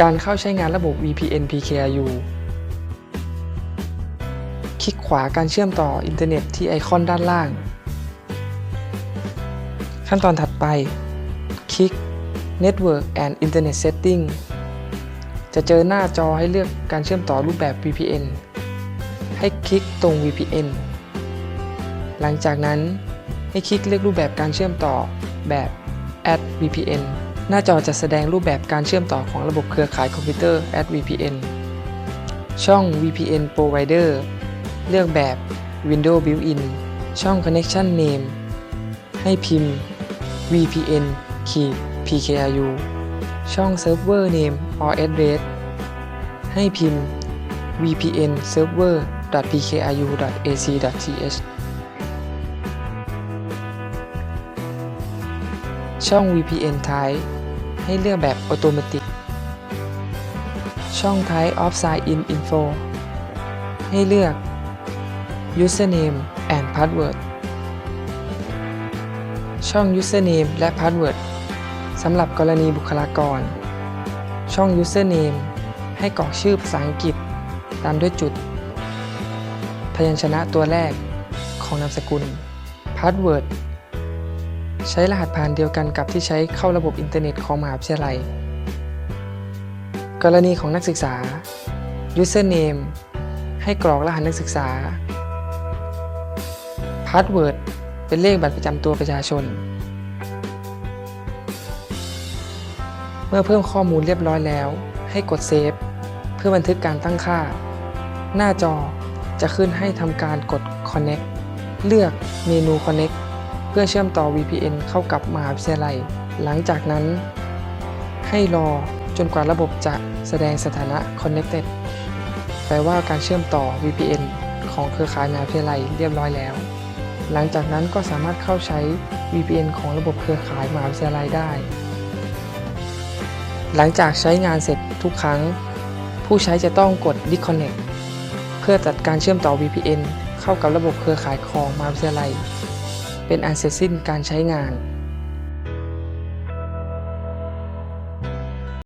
การเข้าใช้งานระบบ VPN PKIU คลิกขวาการเชื่อมต่ออินเทอร์เน็ตที่ไอคอนด้านล่าง ขั้นตอนถัดไป คลิก Network and Internet Setting จะเจอหน้าจอให้เลือกการเชื่อมต่อรูปแบบ VPN ให้คลิกตรง VPN หลังจากนั้นให้คลิกเลือกรูปแบบการเชื่อมต่อแบบ Add VPN หน้าจอจะแสดงรูปแบบการเชื่อมต่อของระบบเครือข่ายคอมพิวเตอร์ AdVPN ช่อง VPN Provider เลือกแบบ Windows Built-in ช่อง Connection Name ให้พิมพ์ VPN PKRU ช่อง Server Name or Address ให้พิมพ์ VPN Server .pkru.ac.th ช่อง VPN Type ให้เลือกแบบ Automatic ช่อง Type of Sign In Info ให้เลือก Username and Password ช่อง Username และ Password สำหรับกรณีบุคลากร ช่อง Username ให้กรอกชื่อภาษาอังกฤษ ตามด้วยจุด พยัญชนะตัวแรกของนามสกุล Password ใช้รหัสผ่านเดียวกันกับที่ใช้เข้าระบบอินเทอร์เน็ตของมหาวิทยาลัย กรณีของนักศึกษา Username ให้กรอกรหัสนักศึกษา Password เป็นเลขบัตรประจำตัวประชาชน เมื่อเพิ่มข้อมูลเรียบร้อยแล้ว ให้กดเซฟเพื่อบันทึกการตั้งค่า หน้าจอจะขึ้นให้ทำการกด Connect เลือกเมนู Connect เพื่อเชื่อมต่อ VPN เข้ากับมหาวิทยาลัย หลังจากนั้น ให้รอจนกว่าระบบจะแสดงสถานะ Connected แปลว่าการเชื่อมต่อ VPN ของเครือข่ายมหาวิทยาลัยเรียบร้อยแล้ว หลังจากนั้นก็สามารถเข้าใช้ VPN ของระบบเครือข่ายมหาวิทยาลัยได้ หลังจากใช้งานเสร็จทุกครั้ง ผู้ใช้จะต้องกด Disconnect เพื่อตัดการเชื่อมต่อ VPN เข้ากับระบบเครือข่ายของมหาวิทยาลัย เป็นอันเสร็จสิ้นการใช้งาน